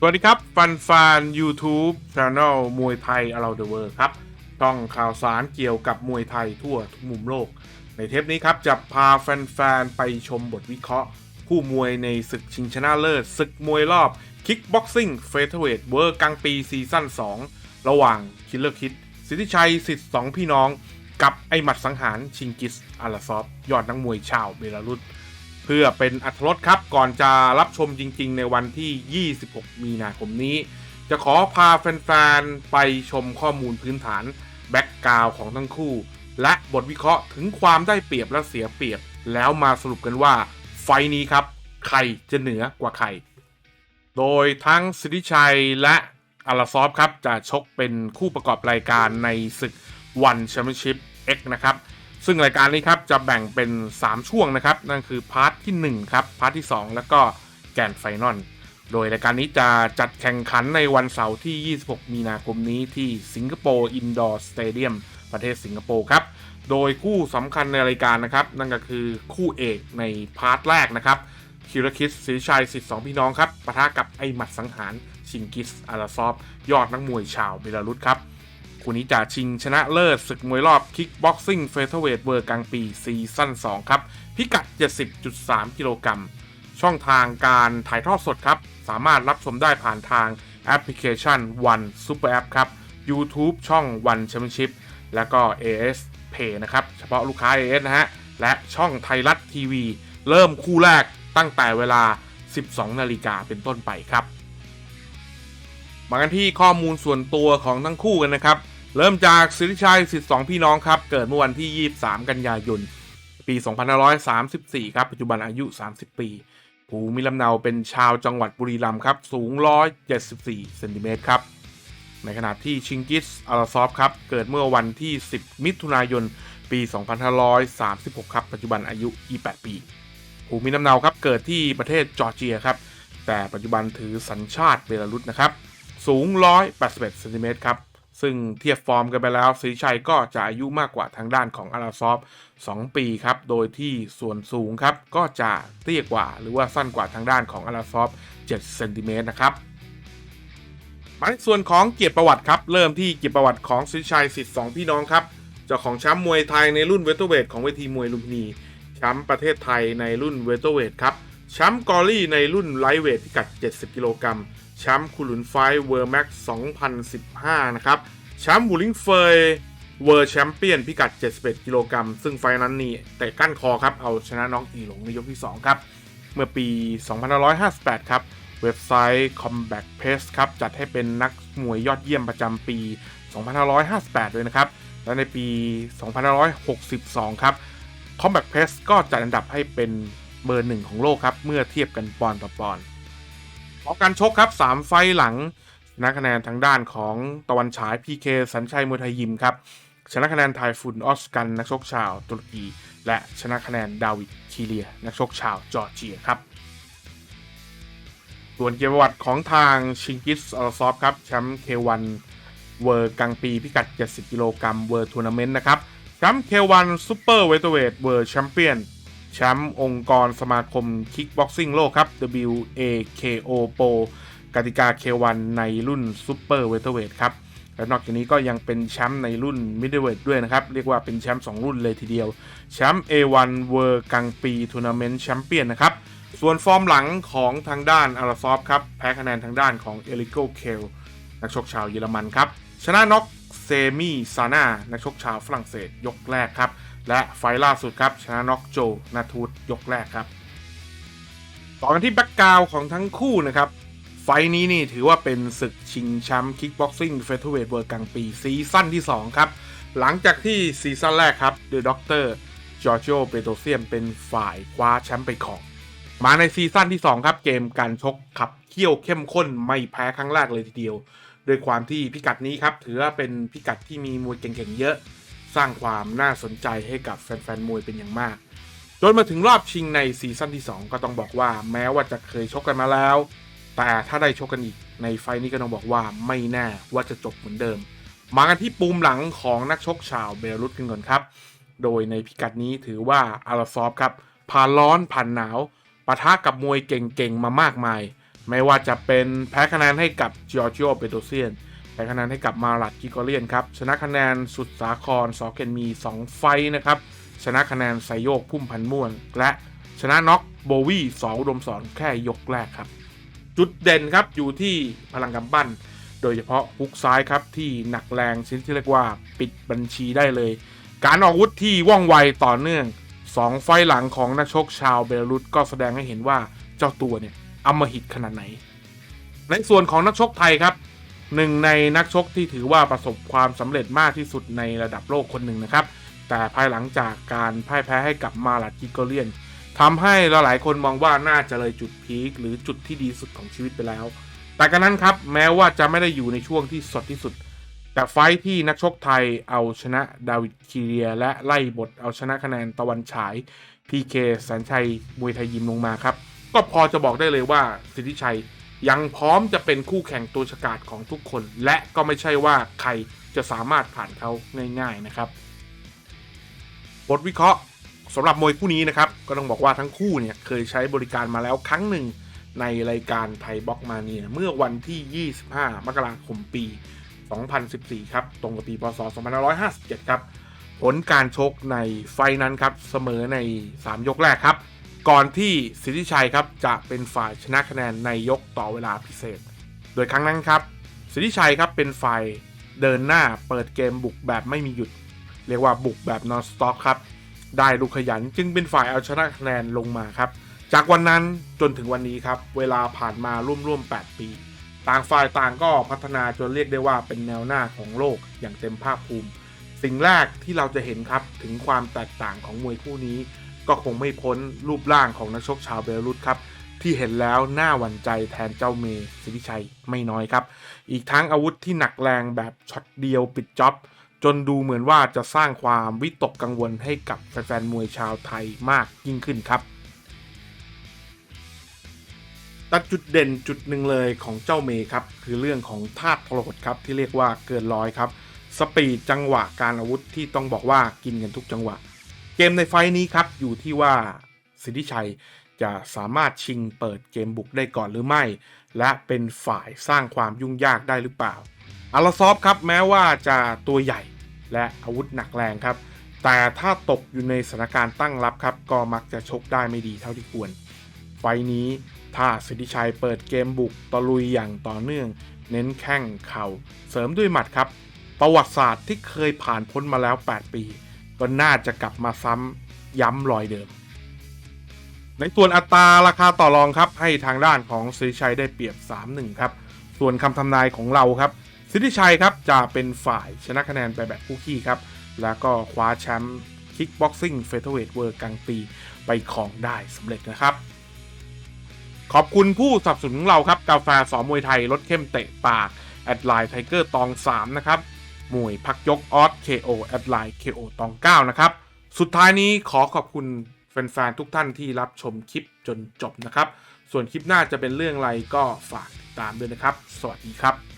สวัสดีครับ ฟันฟาน YouTube Channel มวยไทย Around the World ครับต้องข่าวสารเกี่ยวกับมวยไทยทั่วทุกมุมโลก ในเทปนี้ครับ จะพาแฟนๆ ไปชมบทวิเคราะห์ คู่มวยในศึกชิงชนะเลิศศึกมวยรอบ Kickboxing Featherweight เวอร์กลางปีซีซั่น 2 ระหว่างคิลเลอร์คิด สิทธิชัยสิทธิ์สองพี่น้อง กับไอหมัดสังหารชิงกิสอาลาซอฟ ยอดนักมวยชาวเบลารุส เพื่อเป็นอัธรสครับก่อนจะรับชมจริง ๆ ในวันที่ 26 มีนาคมนี้ จะขอพาแฟนๆ ไปชมข้อมูลพื้นฐานแบ็กกราวของทั้งคู่ และบทวิเคราะห์ถึงความได้เปรียบและเสียเปรียบ แล้วมาสรุปกันว่า ไฟล์นี้ครับ ใครจะเหนือกว่าใคร โดยทั้งสิทธิชัยและอาราซอฟครับจะชกเป็นคู่ประกอบรายการในศึกวันแชมเปี้ยนชิพ X นะครับ ซึ่งรายการนี้ครับจะแบ่งเป็น 3 ช่วงนะครับ นั่นคือพาร์ทที่1ครับพาร์ทที่ 2 แล้วก็แกนไฟนอลโดยรายการนี้จะจัดแข่งขันในวันเสาร์ที่ 26 มีนาคมนี้ที่สิงคโปร์อินดอร์สเตเดียมประเทศสิงคโปร์ครับ โดยคู่สำคัญในรายการนะครับ นั่นก็คือคู่เอกในพาร์ทแรกนะครับคิรคิสศรีชัยสิทธิ์สองพี่น้องครับปะทะกับไอหมัดสังหารชิงกิสอาราซอฟ ยอดนักมวยชาวเบลารุสครับ คู่นี้จะชิงชนะเลิศศึกมวยรอบ Kickboxing Featherweight เวอร์กลางปีซีซั่น2ครับ พิกัด 70.3 กิโลกรัม ช่องทางการถ่ายทอดสดครับ สามารถรับชมได้ผ่านทางแอปพลิเคชัน One Super App ครับ YouTube ช่อง One Championship แล้วก็ AS Pay นะครับ เฉพาะลูกค้า AS นะฮะ และช่องไทยรัฐทีวี เริ่มคู่แรกตั้งแต่เวลา 12 นาฬิกาเป็นต้นไปครับมากันที่ข้อมูลส่วนตัวของทั้งคู่กันนะครับ เริ่มจากสิทธิชัยสิทธิ์สองพี่น้องครับ เกิดเมื่อวันที่ 23 กันยายน ปี 2534 ครับ ปัจจุบันอายุ 30 ปี ภูมิลำเนาเป็นชาวจังหวัดบุรีรัมย์ครับ สูง 174 เซนติเมตรครับ ในขณะที่ชิงกิสอาราซอฟครับ เกิดเมื่อวันที่ 10 มิถุนายน ปี 2536 ครับ ปัจจุบันอายุ 28 ปี ภูมิลำเนาครับ เกิดที่ประเทศจอร์เจียครับ แต่ปัจจุบันถือสัญชาติเบลารุสนะครับ สูง 181 เซนติเมตรครับ ซึ่งเทียบฟอร์มกันไปแล้วสีชัยก็จะอายุมากกว่าทางด้านของอาราซอฟ 2 ปีครับ โดยที่ส่วนสูงครับ ก็จะเตี้ยกว่าหรือว่าสั้นกว่าทางด้านของอาราซอฟ 7 เซนติเมตรนะครับมาในส่วนของเกียรติประวัติครับ เริ่มที่เกียรติประวัติของสิทธิชัยสิทธิ์สองพี่น้องครับเจ้าของแชมป์มวยไทยในรุ่นเวทเทอร์เวทของเวทีมวยลุมพินีแชมป์ประเทศไทยในรุ่นเวทเทอร์เวทครับแชมป์กอรี่ในรุ่นไลท์เวทพิกัด 70 กิโลกรัม แชมป์คูลุนไฟเวอร์แม็ก2015 นะครับ แชมป์บูลิงเฟยเวอร์แชมเปี้ยนพิกัด 71 กิโลกรัม ซึ่งไฟนั้นนี่แต่กั้นคอครับ เอาชนะน้องอีหลงในยกที่ 2 ครับ เมื่อปี 2558 ครับ เว็บไซต์ Combat Pace ครับ จัดให้เป็นนักมวยยอดเยี่ยมประจำปี 2558ด้วยนะครับ และในปี 2562 ครับ Combat Pace ก็จัดอันดับให้เป็นเบอร์หนึ่งของโลกครับ เมื่อเทียบกันปอนด์ต่อปอนด์ พอการชกครับ 3 ไฟหลังชนะคะแนนทางด้านของตะวันฉาย PK สัญชัยมวยไทยยิมครับชนะคะแนนไทยฟุนออสกันนักชกชาวตุรกี และชนะคะแนนดาวิดคีเลีย นักชกชาวจอร์เจียครับส่วนเกียรติประวัติของทางชิงกิสอาราซอฟครับแชมป์เควันเวอร์กลางปีพิกัด 70 กิโลกรัมเวอร์ทัวร์นาเมนต์นะครับแชมป์เควันซูเปอร์เวทเวทเวอร์แชมเปี้ยน แชมป์องค์กรสมาคมคิกบ็อกซิ่งโลกครับ WAKO Pro กติกา K1 ในรุ่นซูเปอร์เวทเวทครับ และนอกจากนี้ก็ยังเป็นแชมป์ในรุ่นมิดเดิลเวทด้วยนะครับ เรียกว่าเป็นแชมป์2รุ่นเลยทีเดียว แชมป์ A1 เวอร์กลางปีทัวร์นาเมนต์แชมเปี้ยนนะครับ ส่วนฟอร์มหลังของทางด้านอาราซอฟครับ แพ้คะแนนทางด้านของเอริโกเคลนักชกชาวเยอรมันครับ ชนะน็อกเซมิซาน่านักชกชาวฝรั่งเศสยกแรกครับ และไฟล่าสุดครับ ชนะน็อกโจนาทูตยกแรกครับ ต่อกันที่แบ็กกราวของทั้งคู่นะครับ ไฟนี้นี่ถือว่าเป็นศึกชิงแชมป์คิกบ็อกซิ่งเฟเธอร์เวทเวิร์กลางปีซีซั่นที่ 2 ครับ หลังจากที่ซีซั่นแรกครับเดอะด็อกเตอร์จอร์จิโอเปโตเซียมเป็นฝ่ายคว้าแชมป์ไปครอง มาในซีซั่นที่ 2 ครับเกมการชกขับเคี่ยวเข้มข้นไม่แพ้ครั้งแรกเลยทีเดียวด้วยความที่พิกัดนี้ครับถือว่าเป็นพิกัดที่มีมวยเก่งๆเยอะ สร้างความน่าสนใจให้กับแฟนๆมวยเป็นอย่างมาก จนมาถึงรอบชิงในซีซั่นที่ 2 ก็ต้องบอกว่าแม้ว่าจะเคยชกกันมาแล้ว แต่ถ้าได้ชกกันอีกในไฟล์นี้ก็ต้องบอกว่าไม่แน่ว่าจะจบเหมือนเดิม มากันที่ปูมหลังของนักชกชาวเบลรุสกันก่อนครับ โดยในพิกัดนี้ถือว่าอาราซอฟครับผ่านร้อนผ่านหนาวปะทะกับมวยเก่งๆมามากมาย ไม่ว่าจะเป็นแพ้คะแนนให้กับจอร์จิโอเปโตเซียน แพ้คะแนนให้กับมาลัดกิโกเลียนครับ ชนะคะแนนสุดสาครสอเกนมี 2 ไฟนะครับ ชนะคะแนนไซโยกพุ่มพันม่วน และชนะน็อกโบวี่สออุดมสอนแค่ยกแรกครับ จุดเด่นครับอยู่ที่พลังกำปั้น โดยเฉพาะฮุกซ้ายครับ ที่หนักแรงชนิดที่เรียกว่าปิดบัญชีได้เลย การออกอาวุธที่ว่องไวต่อเนื่อง 2 ไฟหลังของนักชกชาวเบลารุสก็แสดงให้เห็นว่าเจ้าตัวเนี่ยอมหิตขนาดไหน ในส่วนของนักชกไทยครับ หนึ่งในนักชกที่ถือว่าประสบความสำเร็จมากที่สุดในระดับโลกคนหนึ่งนะครับ แต่ภายหลังจากการพ่ายแพ้ให้กับมาลัดกิโกเลียนทำให้หลายคนมองว่าน่าจะเลยจุดพีคหรือจุดที่ดีสุดของชีวิตไปแล้ว แต่กันนั้นครับแม้ว่าจะไม่ได้อยู่ในช่วงที่สดที่สุด แต่ไฟที่นักชกไทยเอาชนะดาวิดคีเรีย และไล่บทเอาชนะคะแนนตะวันฉายพีเคแสนชัยมวยไทยยิมลงมาครับ ก็พอจะบอกได้เลยว่าสิทธิชัย ยังพร้อมจะเป็นคู่แข่งตัวฉกาจของทุกคน และก็ไม่ใช่ว่าใครจะสามารถผ่านเขาง่าย ๆนะครับบทวิเคราะห์สำหรับมวยคู่นี้นะครับ ก็ต้องบอกว่าทั้งคู่เนี่ยเคยใช้บริการมาแล้วครั้งหนึ่งในรายการไทยบ็อกมาเนียเมื่อวันที่ 25 มกราคมปี 2014 ครับ ตรงกับปีพศ 2557 ครับ ผลการชกในไฟนั้นครับ เสมอใน 3 ยกแรกครับ ก่อนที่สิทธิชัยครับจะเป็นฝ่ายชนะคะแนนในยกต่อเวลาพิเศษ โดยครั้งนั้นครับ สิทธิชัยครับเป็นฝ่ายเดินหน้าเปิดเกมบุกแบบไม่มีหยุด เรียกว่าบุกแบบ non stop ครับได้ลูกขยันจึงเป็นฝ่ายเอาชนะคะแนนลงมาครับ จากวันนั้นจนถึงวันนี้ครับ เวลาผ่านมาร่วมๆ 8 ปี ต่างฝ่ายต่างก็พัฒนาจนเรียกได้ว่าเป็นแนวหน้าของโลกอย่างเต็มภาคภูมิ สิ่งแรกที่เราจะเห็นครับถึงความแตกต่างของมวยคู่นี้ ก็คงไม่พ้นรูปร่างของนักชกชาวเบลรุสครับที่เห็นแล้วน่าหวั่นใจแทนเจ้าเมย์สิทธิชัยไม่น้อยครับ อีกทั้งอาวุธที่หนักแรงแบบช็อตเดียวปิดจ็อบ จนดูเหมือนว่าจะสร้างความวิตกกังวลให้กับแฟนๆมวยชาวไทยมากยิ่งขึ้นครับแต่จุดเด่นจุดหนึ่งเลยของเจ้าเมย์ครับ คือเรื่องของธาตุทรหดครับที่เรียกว่าเกินร้อยครับ สปีดจังหวะการอาวุธที่ต้องบอกว่ากินกันทุกจังหวะ เกมในไฟนี้ครับ อยู่ที่ว่าสิทธิชัยจะสามารถชิงเปิดเกมบุกได้ก่อนหรือไม่ และเป็นฝ่ายสร้างความยุ่งยากได้หรือเปล่าอาราซอฟครับแม้ว่าจะตัวใหญ่และอาวุธหนักแรงครับ แต่ถ้าตกอยู่ในสถานการณ์ตั้งรับครับ ก็มักจะชกได้ไม่ดีเท่าที่ควร ไฟนี้ถ้าสิทธิชัยเปิดเกมบุกตะลุยอย่างต่อเนื่อง เน้นแข้งเข่า เสริมด้วยหมัดครับ ประวัติศาสตร์ที่เคยผ่านพ้นมาแล้ว 8 ปี ก็น่าจะกลับมาซ้ำย้ำรอยเดิม ในส่วนอัตราราคาต่อรองครับ ให้ทางด้านของสิทธิชัยได้เปรียบ 3-1 ครับ ส่วนคำทำนายของเราครับสิทธิชัยครับจะเป็นฝ่ายชนะคะแนนไปแบบคู่ขี้ครับ แล้วก็คว้าแชมป์คิกบ็อกซิ่งเฟเธอร์เวทเวิร์กลางปีไปครองได้สำเร็จนะครับ ขอบคุณผู้สนับสนุนของเราครับ กาแฟสอมวยไทยรสเข้มเตะปากแอดไลน์ไทเกอร์ตอง 3 นะครับ มวยพักยกออส KO แอดไลน์ KO ตองเก้านะครับ สุดท้ายนี้ขอขอบคุณแฟนๆทุกท่านที่รับชมคลิปจนจบนะครับ ส่วนคลิปหน้าจะเป็นเรื่องอะไรก็ฝากติดตามด้วยนะครับ สวัสดีครับ